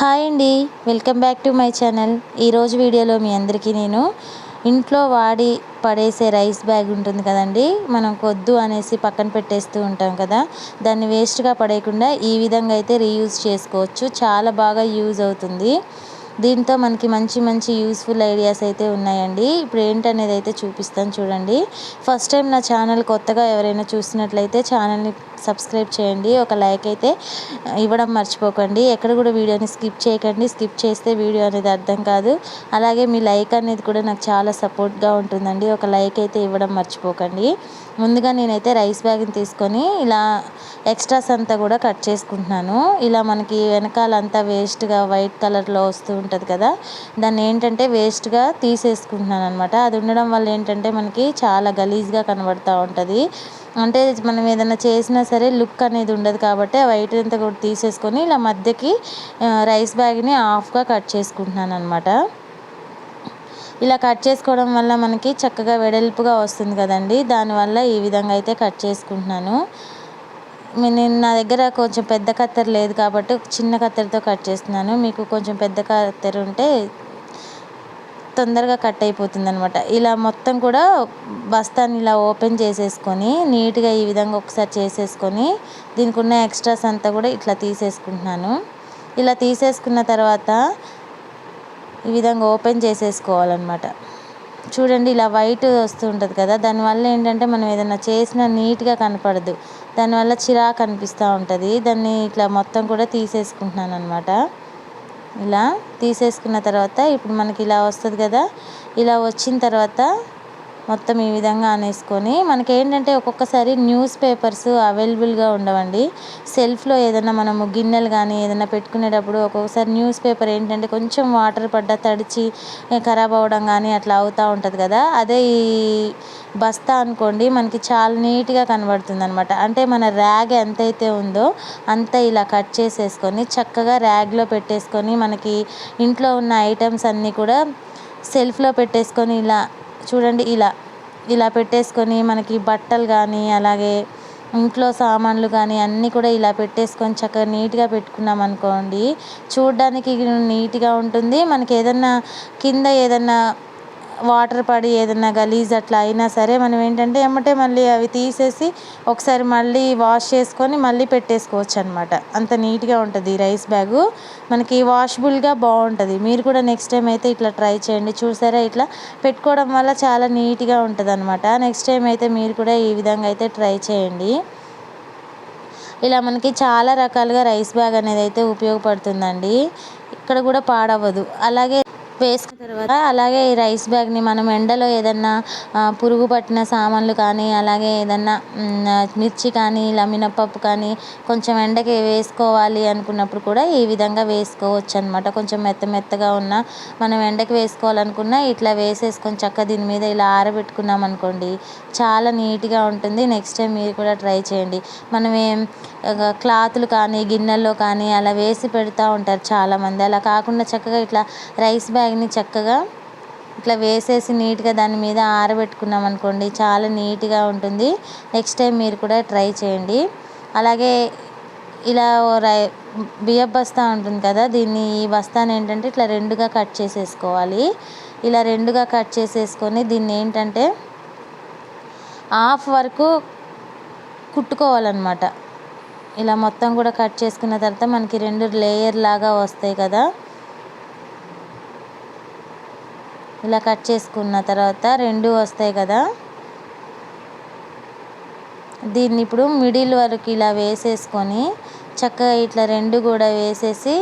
Hi అండి. Welcome back to my channel. ఈరోజు వీడియోలో మీ అందరికీ నేను ఇంట్లో వాడి పడేసే రైస్ బ్యాగ్ ఉంటుంది కదండి. మనం కొద్దు అనేసి పక్కన పెట్టేస్తూ ఉంటాం కదా. దాన్ని వేస్ట్గా పడేయకుండా ఈ విధంగా అయితే రీయూజ్ చేసుకోవచ్చు. చాలా బాగా యూజ్ అవుతుంది. దీంతో మనకి మంచి మంచి యూస్ఫుల్ ఐడియాస్ అయితే ఉన్నాయండి. ఇప్పుడు ఏంటనేది అయితే చూపిస్తాను చూడండి. ఫస్ట్ టైం నా ఛానల్ కొత్తగా ఎవరైనా చూసినట్లయితే ఛానల్ని సబ్స్క్రైబ్ చేయండి. ఒక లైక్ అయితే ఇవ్వడం మర్చిపోకండి. ఎక్కడ కూడా వీడియోని స్కిప్ చేయకండి. స్కిప్ చేస్తే వీడియో అనేది అర్థం కాదు. అలాగే మీ లైక్ అనేది కూడా నాకు చాలా సపోర్ట్గా ఉంటుందండి. ఒక లైక్ అయితే ఇవ్వడం మర్చిపోకండి. ముందుగా నేనైతే రైస్ బ్యాగ్ని తీసుకొని ఇలా ఎక్స్ట్రాస్ అంతా కూడా కట్ చేసుకుంటున్నాను. ఇలా మనకి వెనకాలంతా వేస్ట్గా వైట్ కలర్లో వస్తూ ఉంటుంది కదా. దాన్ని ఏంటంటే వేస్ట్గా తీసేసుకుంటున్నాను అనమాట అది ఉండడం వల్ల ఏంటంటే మనకి చాలా గలీజ్గా కనబడుతూ ఉంటుంది. అంటే మనం ఏదైనా చేసినా సరే లుక్ అనేది ఉండదు కాబట్టి ఆ వైట్ అంతా కూడా తీసేసుకొని ఇలా మధ్యకి రైస్ బ్యాగ్ని హాఫ్గా కట్ చేసుకుంటున్నాను అనమాట ఇలా కట్ చేసుకోవడం వల్ల మనకి చక్కగా వెడల్పుగా వస్తుంది కదండి. దానివల్ల ఈ విధంగా అయితే కట్ చేసుకుంటున్నాను. నేను నా దగ్గర కొంచెం పెద్ద కత్తెర లేదు కాబట్టి చిన్న కత్తెరతో కట్ చేస్తున్నాను. మీకు కొంచెం పెద్ద కత్తెర ఉంటే తొందరగా కట్ అయిపోతుంది అనమాట ఇలా మొత్తం కూడా బస్తాన్ని ఇలా ఓపెన్ చేసేసుకొని నీట్గా ఈ విధంగా ఒకసారి చేసేసుకొని దీనికి ఉన్న ఎక్స్ట్రాస్ అంతా కూడా ఇట్లా తీసేసుకుంటున్నాను. ఇలా తీసేసుకున్న తర్వాత ఈ విధంగా ఓపెన్ చేసేసుకోవాలన్నమాట. చూడండి ఇలా వైట్ వస్తుంటుంది కదా దానివల్ల ఏంటంటే మనం ఏదైనా చేసినా నీట్గా కనపడదు. దానివల్ల చిరాకు అనిపిస్తూ ఉంటుంది. దాన్ని ఇట్లా మొత్తం కూడా తీసేసుకుంటున్నాను అనమాట ఇలా తీసేసుకున్న తర్వాత ఇప్పుడు మనకి ఇలా వస్తుంది కదా ఇలా వచ్చిన తర్వాత మొత్తం ఈ విధంగా అనేసుకొని మనకి ఏంటంటే ఒక్కొక్కసారి న్యూస్ పేపర్స్ అవైలబుల్గా ఉండవండి. సెల్ఫ్లో ఏదైనా మనము గిన్నెలు కానీ ఏదైనా పెట్టుకునేటప్పుడు ఒక్కొక్కసారి న్యూస్ పేపర్ ఏంటంటే కొంచెం వాటర్ పడ్డ తడిచి ఖరాబ్ అవ్వడం కానీ అట్లా అవుతూ ఉంటుంది కదా. అదే ఈ బస్తా అనుకోండి మనకి చాలా నీట్గా కనబడుతుంది అనమాట అంటే మన ర్యాగ్ ఎంతైతే ఉందో అంత ఇలా కట్ చేసేసుకొని చక్కగా ర్యాగ్లో పెట్టేసుకొని మనకి ఇంట్లో ఉన్న ఐటమ్స్ అన్నీ కూడా సెల్ఫ్లో పెట్టేసుకొని ఇలా చూడండి ఇలా ఇలా పెట్టేసుకొని మనకి బట్టలు కానీ అలాగే ఇంట్లో సామాన్లు కానీ అన్నీ కూడా ఇలా పెట్టేసుకొని చక్కగా నీట్గా పెట్టుకున్నాం అనుకోండి చూడడానికి నీట్గా ఉంటుంది. మనకి ఏదన్నా కింద ఏదన్నా వాటర్ పడి ఏదైనా గలీజ్ అట్లా అయినా సరే మనం ఏంటంటే ఎమ్మటే మళ్ళీ అవి తీసేసి ఒకసారి మళ్ళీ వాష్ చేసుకొని మళ్ళీ పెట్టేసుకోవచ్చు అనమాట అంత నీట్గా ఉంటుంది రైస్ బ్యాగు. మనకి వాషబుల్గా బాగుంటుంది. మీరు కూడా నెక్స్ట్ టైం అయితే ఇట్లా ట్రై చేయండి. చూసారా ఇట్లా? పెట్టుకోవడం వల్ల చాలా నీట్గా ఉంటుంది అనమాట నెక్స్ట్ టైం అయితే మీరు కూడా ఈ విధంగా అయితే ట్రై చేయండి. ఇలా మనకి చాలా రకాలుగా రైస్ బ్యాగ్ అనేది అయితే ఉపయోగపడుతుందండి. ఇక్కడ కూడా పాడవదు. అలాగే వేసుకున్న తర్వాత అలాగే ఈ రైస్ బ్యాగ్ని మనం ఎండలో ఏదన్నా పురుగు పట్టిన సామాన్లు కానీ అలాగే ఏదన్నా మిర్చి కానీ ఇలా మినపప్పు కానీ కొంచెం ఎండకి వేసుకోవాలి అనుకున్నప్పుడు కూడా ఈ విధంగా వేసుకోవచ్చు అనమాట కొంచెం మెత్త మెత్తగా ఉన్న మనం ఎండకి వేసుకోవాలనుకున్నా ఇట్లా వేసేసుకొని చక్క దీని మీద ఇలా ఆరబెట్టుకున్నాం అనుకోండి చాలా నీట్గా ఉంటుంది. నెక్స్ట్ టైం మీరు కూడా ట్రై చేయండి. మనం ఏం క్లాతులు కానీ గిన్నెల్లో కానీ అలా వేసి పెడతా ఉంటారు చాలామంది. అలా కాకుండా చక్కగా ఇట్లా రైస్ బ్యాగ్ బ్యాగ్ని చక్కగా ఇట్లా వేసేసి నీట్గా దాని మీద ఆరబెట్టుకున్నాం అనుకోండి. చాలా నీట్గా ఉంటుంది. నెక్స్ట్ టైం మీరు కూడా ట్రై చేయండి. అలాగే ఇలా రై బియ్య బస్తా ఉంటుంది కదా దీన్ని ఈ బస్తాని ఏంటంటే ఇట్లా రెండుగా కట్ చేసేసుకోవాలి. ఇలా రెండుగా కట్ చేసేసుకొని దీన్ని ఏంటంటే హాఫ్ వరకు కుట్టుకోవాలన్నమాట. ఇలా మొత్తం కూడా కట్ చేసుకున్న తర్వాత మనకి రెండు లేయర్ లాగా వస్తాయి కదా. ఇలా కట్ చేసుకున్న తర్వాత రెండు వస్తాయి కదా. దీన్ని ఇప్పుడు మిడిల్ వరకు ఇలా వేసేసుకొని చక్కగా ఇట్లా రెండు కూడా వేసేసి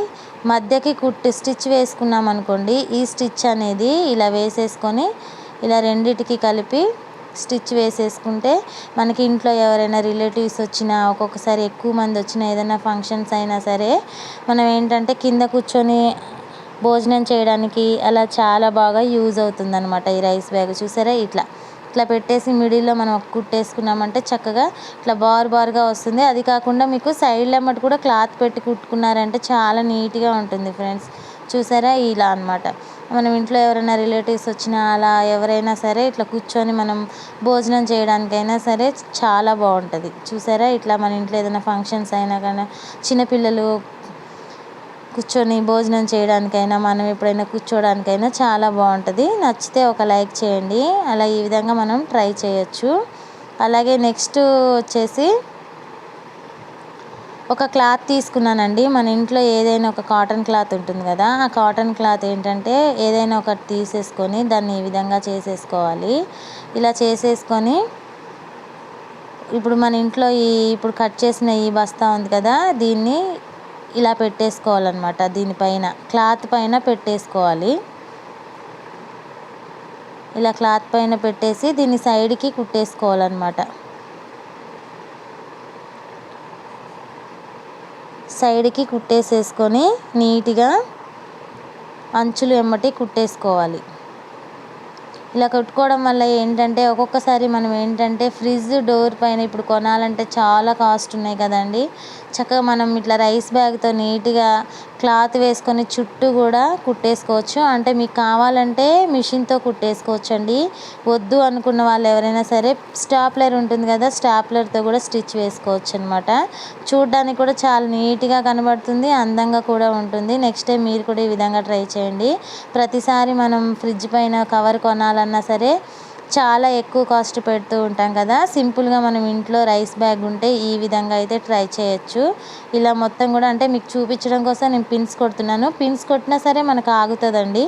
మధ్యకి కుట్టి స్టిచ్ వేసుకున్నాం అనుకోండి ఈ స్టిచ్ అనేది ఇలా వేసేసుకొని ఇలా రెండిటికి కలిపి స్టిచ్ వేసేసుకుంటే మనకి ఇంట్లో ఎవరైనా రిలేటివ్స్ వచ్చినా ఒక్కొక్కసారి ఎక్కువ మంది వచ్చినా ఏదైనా ఫంక్షన్స్ అయినా సరే మనం ఏంటంటే కింద కూర్చొని భోజనం చేయడానికి అలా చాలా బాగా యూజ్ అవుతుందన్నమాట ఈ రైస్ బ్యాగ్. చూసారా? ఇట్లా ఇట్లా పెట్టేసి మిడిల్లో మనం కుట్టేసుకున్నామంటే చక్కగా ఇట్లా బార్ బార్గా వస్తుంది. అది కాకుండా మీకు సైడ్ లెమ్మటి కూడా క్లాత్ పెట్టి కుట్టుకున్నారంటే చాలా నీట్గా ఉంటుంది ఫ్రెండ్స్. చూసారా? ఇలా అనమాట మనం ఇంట్లో ఎవరైనా రిలేటివ్స్ వచ్చినా అలా ఎవరైనా సరే ఇట్లా కూర్చొని మనం భోజనం చేయడానికైనా సరే చాలా బాగుంటుంది. చూసారా? ఇట్లా మన ఇంట్లో ఏదైనా ఫంక్షన్స్ అయినా కానీ చిన్నపిల్లలు కూర్చొని భోజనం చేయడానికైనా మనం ఎప్పుడైనా కూర్చోడానికైనా చాలా బాగుంటుంది. నచ్చితే ఒక లైక్ చేయండి. అలా ఈ విధంగా మనం ట్రై చేయొచ్చు. అలాగే నెక్స్ట్ వచ్చేసి ఒక క్లాత్ తీసుకున్నానండి. మన ఇంట్లో ఏదైనా ఒక కాటన్ క్లాత్ ఉంటుంది కదా ఆ కాటన్ క్లాత్ ఏంటంటే ఏదైనా ఒకటి తీసేసుకొని దాన్ని ఈ విధంగా చేసేసుకోవాలి. ఇలా చేసేసుకొని ఇప్పుడు మన ఇంట్లో ఈ ఇప్పుడు కట్ చేసిన ఈ బస్తా ఉంది కదా దీన్ని ఇలా పెట్టేసుకోవాలన్నమాట దీనిపైన. క్లాత్ పైన పెట్టేసుకోవాలి. ఇలా క్లాత్ పైన పెట్టేసి దీన్ని సైడ్కి కుట్టేసుకోవాలన్నమాట. సైడ్కి కుట్టేసేసుకొని నీట్గా అంచులు ఎమ్మటి కుట్టేసుకోవాలి. ఇలా కుట్టుకోవడం వల్ల ఏంటంటే ఒక్కొక్కసారి మనం ఏంటంటే ఫ్రిడ్జ్ డోర్ పైన ఇప్పుడు కొనాలంటే చాలా కాస్ట్ ఉన్నాయి కదండి. చక్కగా మనం ఇట్లా రైస్ బ్యాగ్తో నీట్గా క్లాత్ వేసుకొని చుట్టూ కూడా కుట్టేసుకోవచ్చు. అంటే మీకు కావాలంటే మిషన్తో కుట్టేసుకోవచ్చు అండి వద్దు అనుకున్న వాళ్ళు ఎవరైనా సరే స్టాప్లర్ ఉంటుంది కదా స్టాప్లర్తో కూడా స్టిచ్ వేసుకోవచ్చు అనమాట చూడడానికి కూడా చాలా నీట్గా కనబడుతుంది అందంగా కూడా ఉంటుంది. నెక్స్ట్ టైం మీరు కూడా ఈ విధంగా ట్రై చేయండి. ప్రతిసారి మనం ఫ్రిడ్జ్ పైన కవర్ కొనాలన్నా సరే చాలా ఎక్కువ కాస్ట్ పెడుతూ ఉంటాం కదా. సింపుల్గా మనం ఇంట్లో రైస్ బ్యాగ్ ఉంటే ఈ విధంగా అయితే ట్రై చేయొచ్చు. ఇలా మొత్తం కూడా అంటే మీకు చూపించడం కోసం నేను పిన్స్ కొడుతున్నాను. పిన్స్ కొట్టినా సరే మనకు ఆగుతుందండి.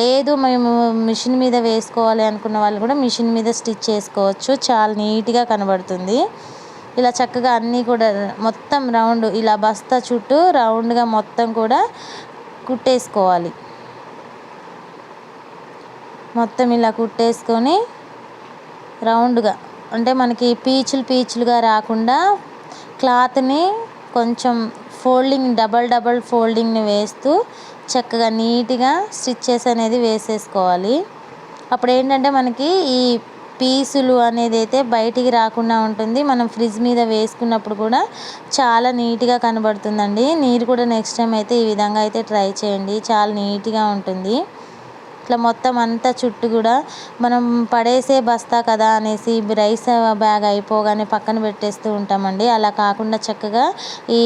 లేదు మేము మిషన్ మీద వేసుకోవాలి అనుకున్న వాళ్ళు కూడా మిషన్ మీద స్టిచ్ చేసుకోవచ్చు. చాలా నీట్గా కనబడుతుంది. ఇలా చక్కగా అన్నీ కూడా మొత్తం రౌండ్ ఇలా బస్తా చుట్టూ రౌండ్గా మొత్తం కూడా కుట్టేసుకోవాలి. మొత్తం ఇలా కుట్టేసుకొని రౌండ్గా అంటే మనకి పీచులు పీచులుగా రాకుండా క్లాత్ని కొంచెం ఫోల్డింగ్ డబల్ డబల్ ఫోల్డింగ్ని వేస్తూ చక్కగా నీట్గా స్టిచ్చెస్ అనేది వేసేసుకోవాలి. అప్పుడు ఏంటంటే మనకి ఈ పీసులు అనేది అయితే బయటికి రాకుండా ఉంటుంది. మనం ఫ్రిడ్జ్ మీద వేసుకున్నప్పుడు కూడా చాలా నీట్గా కనబడుతుందండి. మీరు కూడా నెక్స్ట్ టైం అయితే ఈ విధంగా అయితే ట్రై చేయండి. చాలా నీట్గా ఉంటుంది. ఇట్లా మొత్తం అంతా చుట్టూ కూడా మనం పడేసే బస్తా కదా అనేసి రైస్ బ్యాగ్ అయిపోగానే పక్కన పెట్టేస్తూ ఉంటామండి. అలా కాకుండా చక్కగా ఈ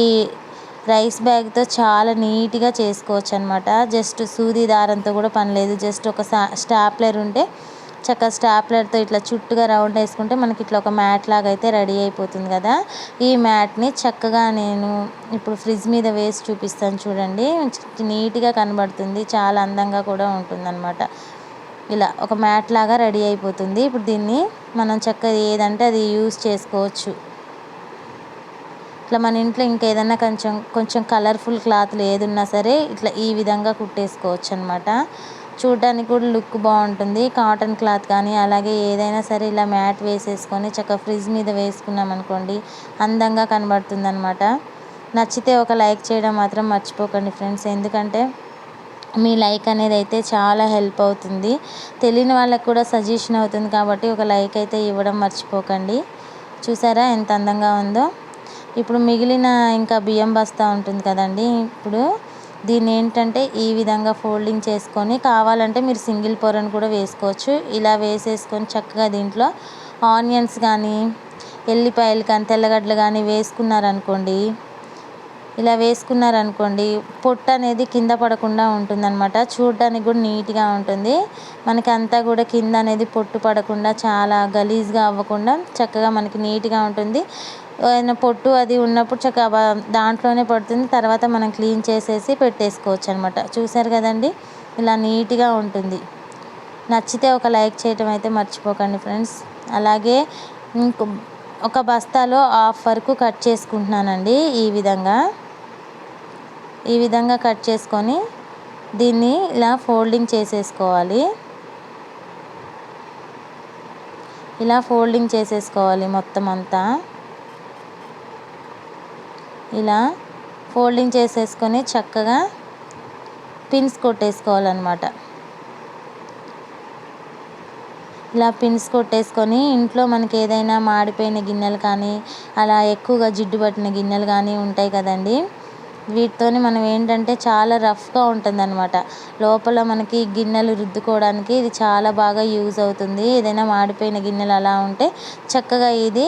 రైస్ బ్యాగ్తో చాలా నీట్గా చేసుకోవచ్చు అనమాట జస్ట్ సూది దారంతో కూడా పని లేదు. జస్ట్ ఒక స్టాప్లర్ ఉంటే చక్కగా స్టాప్లర్తో ఇట్లా చుట్టుగా రౌండ్ వేసుకుంటే మనకి ఇట్లా ఒక మ్యాట్ లాగా అయితే రెడీ అయిపోతుంది కదా. ఈ మ్యాట్ని చక్కగా నేను ఇప్పుడు ఫ్రిడ్జ్ మీద వేసి చూపిస్తాను చూడండి. నీట్గా కనబడుతుంది. చాలా అందంగా కూడా ఉంటుందన్నమాట. ఇలా ఒక మ్యాట్ లాగా రెడీ అయిపోతుంది. ఇప్పుడు దీన్ని మనం చక్కగా ఏదంటే అది యూస్ చేసుకోవచ్చు. ఇట్లా మన ఇంట్లో ఇంకేదన్నా కొంచెం కొంచెం కలర్ఫుల్ క్లాత్లు ఏదున్నా సరే ఇట్లా ఈ విధంగా కుట్టేసుకోవచ్చు అనమాట చూడడానికి కూడా లుక్ బాగుంటుంది. కాటన్ క్లాత్ కానీ అలాగే ఏదైనా సరే ఇలా మ్యాట్ వేసేసుకొని చక్కగా ఫ్రిడ్జ్ మీద వేసుకున్నాం అనుకోండి అందంగా కనబడుతుంది అనమాట నచ్చితే ఒక లైక్ చేయడం మాత్రం మర్చిపోకండి ఫ్రెండ్స్. ఎందుకంటే మీ లైక్ అనేది అయితే చాలా హెల్ప్ అవుతుంది. తెలియని వాళ్ళకి కూడా సజెషన్ అవుతుంది కాబట్టి ఒక లైక్ అయితే ఇవ్వడం మర్చిపోకండి. చూసారా ఎంత అందంగా ఉందో? ఇప్పుడు మిగిలిన ఇంకా బియ్యం బస్తా ఉంటుంది కదండి. ఇప్పుడు దీన్ని ఏంటంటే ఈ విధంగా ఫోల్డింగ్ చేసుకొని కావాలంటే మీరు సింగిల్ పొరను కూడా వేసుకోవచ్చు. ఇలా వేసేసుకొని చక్కగా దీంట్లో ఆనియన్స్ కానీ ఎల్లిపాయలు కానీ తెల్లగడ్డలు కానీ వేసుకున్నారనుకోండి ఇలా వేసుకున్నారనుకోండి పొట్టు అనేది కింద పడకుండా ఉంటుందన్నమాట. చూడడానికి కూడా నీట్గా ఉంటుంది. మనకి అంతా కూడా కింద అనేది పొట్టు పడకుండా చాలా గలీజ్గా అవ్వకుండా చక్కగా మనకి నీట్గా ఉంటుంది. ఏదైనా పొట్టు అది ఉన్నప్పుడు చక్కగా దాంట్లోనే పడుతుంది. తర్వాత మనం క్లీన్ చేసేసి పెట్టేసుకోవచ్చు అనమాట చూసారు కదండి? ఇలా నీట్గా ఉంటుంది. నచ్చితే ఒక లైక్ చేయటం అయితే మర్చిపోకండి ఫ్రెండ్స్. అలాగే ఇంకో ఒక బస్తాలో హాఫ్ వరకు కట్ చేసుకుంటున్నానండి ఈ విధంగా. ఈ విధంగా కట్ చేసుకొని దీన్ని ఇలా ఫోల్డింగ్ చేసేసుకోవాలి. ఇలా ఫోల్డింగ్ చేసేసుకోవాలి మొత్తం అంతా. ఇలా ఫోల్డింగ్ చేసేసుకొని చక్కగా పిన్స్ కొట్టేసుకోవాలన్నమాట. ఇలా పిన్స్ కొట్టేసుకొని ఇంట్లో మనకి ఏదైనా మాడిపోయిన గిన్నెలు కానీ అలా ఎక్కువగా జిడ్డు పట్టిన గిన్నెలు కానీ ఉంటాయి కదండి. వీటితోని మనం ఏంటంటే చాలా రఫ్గా ఉంటుంది అనమాట లోపల మనకి గిన్నెలు రుద్దుకోవడానికి ఇది చాలా బాగా యూజ్ అవుతుంది. ఏదైనా మాడిపోయిన గిన్నెలు అలా ఉంటే చక్కగా ఇది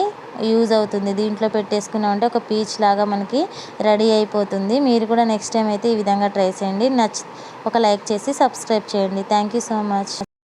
యూజ్ అవుతుంది. దీంట్లో పెట్టేసుకున్నామంటే ఒక పీచ్ లాగా మనకి రెడీ అయిపోతుంది. మీరు కూడా నెక్స్ట్ టైం అయితే ఈ విధంగా ట్రై చేయండి. నచ్చి ఒక లైక్ చేసి సబ్స్క్రైబ్ చేయండి. Thank you so much.